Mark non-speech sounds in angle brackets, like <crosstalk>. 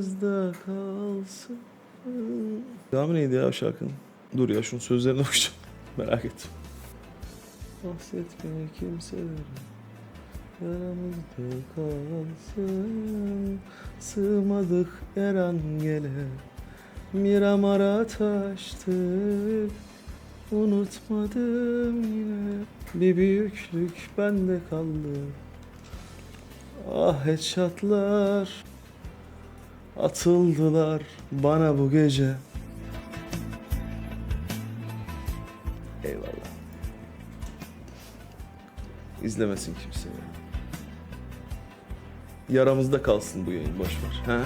Bizde kalsın. Devamı neydi ya şarkının? Dur ya şunun sözlerine bakacağım. <laughs> Merak ettim. Bahsetme kimselere Yaramızda kalsın Sığmadık her an gele Miramara taştık Unutmadım yine Bir büyüklük bende kaldı Ah headshotlar Atıldılar bana bu gece Eyvallah İzlemesin kimse ya. Yaramızda kalsın bu yayın boş ver. Ha?